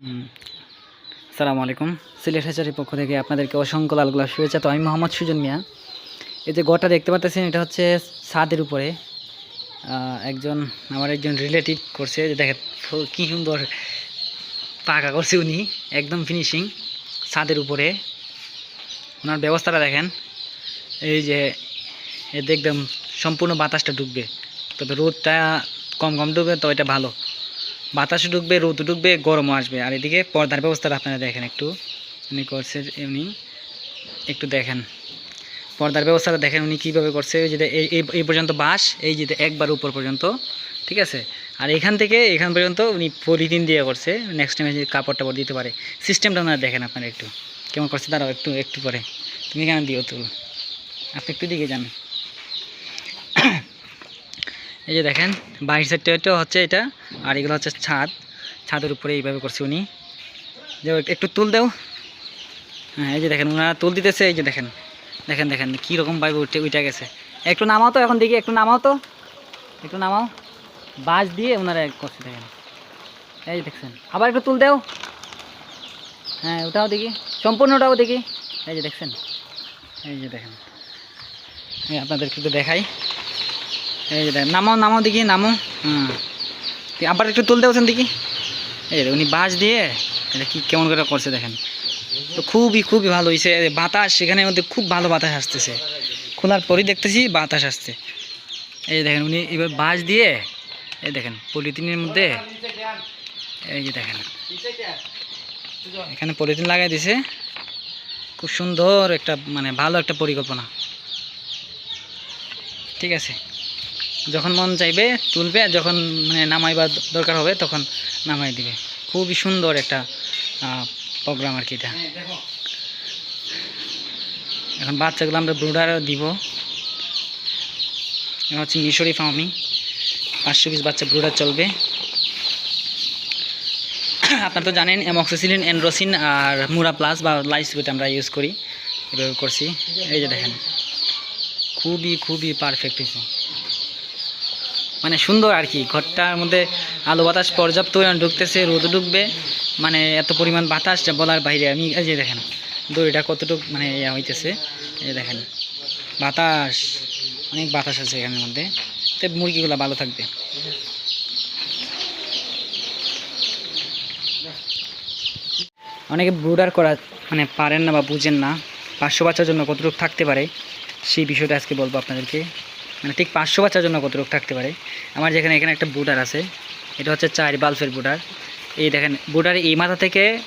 আসসালামু আলাইকুম। সিলেট হাজারের পক্ষ থেকে আপনাদেরকে অসংখ্য লাল গোলাপ শুভেচ্ছা। তো আমি মোহাম্মদ সুজন মিয়া। এই যে গড়টা দেখতে পাচ্ছেন এটা হচ্ছে ছাদের উপরে। একজন, আমার একজন রিলেটিভ করছে। যে দেখেন কি সুন্দর পাকা করছে উনি। একদম ফিনিশিং ছাদের উপরে। ওনার ব্যবস্থাটা দেখেন, এই যে এতে একদম সম্পূর্ণ বাতাসটা ডুববে। তবে রোদটা কম কম ঢুকবে তো এটা ভালো। বাতাস ঢুকবে রোদ ঢুকবে গরমও আসবে। আর এদিকে পর্দার ব্যবস্থাটা আপনারা দেখেন একটু। উনি করছে উনি একটু দেখেন। পর্দার ব্যবস্থাটা দেখেন উনি কীভাবে করছে। যে এই, এই- পর্যন্ত বাঁশ, এই যে একবার উপর পর্যন্ত, ঠিক আছে? আর এখান থেকে, এখান পর্যন্ত উনি পলিথিন দিয়ে করছে। নেক্সট টাইমে যদি কাপড় টাপড় দিতে পারে। সিস্টেমটা ওনারা দেখেন আপনারা একটু। কেমন করছে, দাঁড়াও একটু একটু পরে। তুমি কেন দিও তো। আপনি একটু দিকে যান। এই যে দেখেন বাইশ সাইডটা হচ্ছে এটা, আর এগুলো হচ্ছে ছাদ। ছাদের উপরে এইভাবে করছে উনি। যে একটু তুল দেও। হ্যাঁ এই যে দেখেন ওনারা তুল দিতেছে, এই যে দেখেন। দেখেন দেখেন কীরকম ভাবে উঠে উঠে গেছে। একটু নামাও তো এখন দেখি, একটু নামাও তো। একটু নামাও। বাঁশ দিয়ে ওনারা করছে, দেখেন। এই দেখছেন, আবার একটু তুল দেও। হ্যাঁ ওটাও দেখি। সম্পূর্ণটাও দেখি। এই যে দেখছেন। এই যে দেখেন। এই আপনাদেরকে একটু দেখাই। এই যে নামাও নামাও দেখি নামো হুম। আবার একটু তুলতে বলছেন দেখি। এই উনি বাঁশ দিয়ে এটা কি কেমন করে করছে দেখেন। তো খুবই খুবই ভালো হয়েছে বাতাস, সেখানে মধ্যে খুব ভালো বাতাস আসতেছে। খোলার পরই দেখতেছি বাতাস আসছে। এই দেখেন, উনি এবার বাঁশ দিয়ে, এই দেখেন, পলিথিনের মধ্যে, এই যে দেখেন। এখানে পলিথিন লাগাই দিছে। খুব সুন্দর একটা মানে ভালো একটা পরিকল্পনা। ঠিক আছে। যখন মন চাইবে তুলবে, আর যখন মানে নামাইবার দরকার হবে, তখন নামাই দিবে। খুবই সুন্দর একটা প্রোগ্রাম আর কি এটা। এখন বাচ্চাগুলো আমরা ব্রুডার দিব। হচ্ছে মিশরি ফার্মি পাঁচশো পিস বাচ্চা ব্রুডার চলবে। আপনারা তো জানেন, অ্যামক্সিসিলিন, অ্যান্ড্রোসিন আর মুরা প্লাস বা লাইসুইট আমরা ইউজ করি। এভাবে করছি। এই যে দেখেন। খুবই খুবই পারফেক্ট হয়েছে মানে সুন্দর আর কি। ঘরটার মধ্যে আলো বাতাস পর্যাপ্ত পরিমাণ ঢুকতেছে রোদ ঢুকবে মানে এত পরিমাণ বাতাস যা বলার বাইরে। আমি এই যে দেখেন, দড়িটা কতটুকু মানে ইয়া হইতেছে, এই দেখেন, বাতাস, অনেক বাতাস আছে এখানের মধ্যে। তো মুরগিগুলো ভালো থাকবে। অনেকে ব্রুডার করা মানে পারেন না বা বুঝেন না পাঁচশো বাচ্চার জন্য কতটুকু থাকতে পারে, সেই বিষয়টা আজকে বলব আপনাদেরকে। মানে ঠিক পাঁচশো বাচ্চার জন্য কতটুকু থাকতে পারে। আমার যেখানে এখানে একটা বুডার আছে, এটা হচ্ছে চার বাল্বের বুডার এই দেখেন বুডার এই মাথা থেকে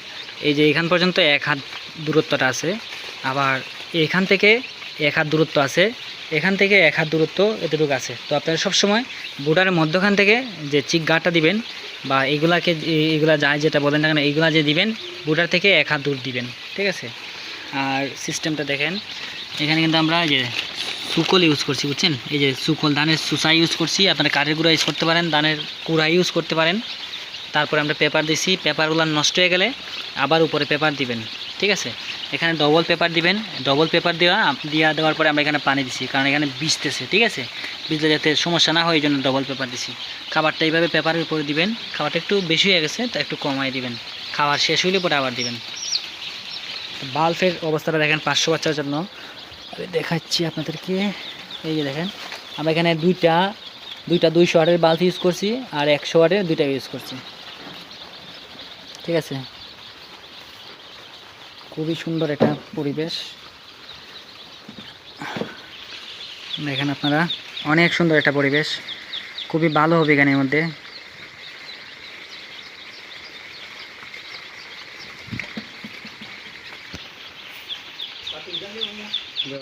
এই যে এখান পর্যন্ত এক হাত দূরত্বটা আছে, আবার এখান থেকে এক হাত দূরত্ব আছে, এখান থেকে এক হাত দূরত্ব এতটুকু আছে। তো আপনারা সবসময় বুডারের মধ্যখান থেকে যে চিক গাটা দিবেন বা এগুলাকে এ- এগুলা যায় যেটা বলেন না কেন, এইগুলা যে দিবেন বুডার থেকে এক হাত দূর দিবেন, ঠিক আছে? আর সিস্টেমটা দেখেন, এখানে কিন্তু আমরা যে সুকল ইউজ করছি, বুঝছেন? এই যে সুকল ধানের সুসা ইউজ করছি, আপনারা কাঠের গুঁড়া ইউজ করতে পারেন ধানের কুড়া ইউজ করতে পারেন। তারপরে আমরা পেপার দিছি পেপারগুলো নষ্ট হয়ে গেলে আবার উপরে পেপার দিবেন, ঠিক আছে? এখানে ডবল পেপার দিবেন ডবল পেপার দেওয়া দেওয়া দেওয়ার পরে আমরা এখানে পানি দিছি, কারণ এখানে বীজতেছে ঠিক আছে? বীজলে যাতে সমস্যা না হয়, এই জন্য ডবল পেপার দিছি। খাবারটা এইভাবে পেপারের উপরে দিবেন, খাবারটা একটু বেশি হয়ে গেছে, তা একটু কমাই দিবেন। খাবার শেষ হইলে পরে আবার দিবেন। বাল্বের অবস্থাটা দেখেন পাঁচশো বাচ্চার জন্য। দেখাচ্ছি আপনাদেরকে। এই যে দেখেন, আমরা এখানে দুইটা দুইটা দুইশো ওয়াটের বাল্ব ইউজ করছি আর একশো ওয়াটের দুইটা ইউজ করছি। ঠিক আছে? খুবই সুন্দর একটা পরিবেশ। দেখেন আপনারা, অনেক সুন্দর একটা পরিবেশ। খুবই ভালো হবে এখানের মধ্যে।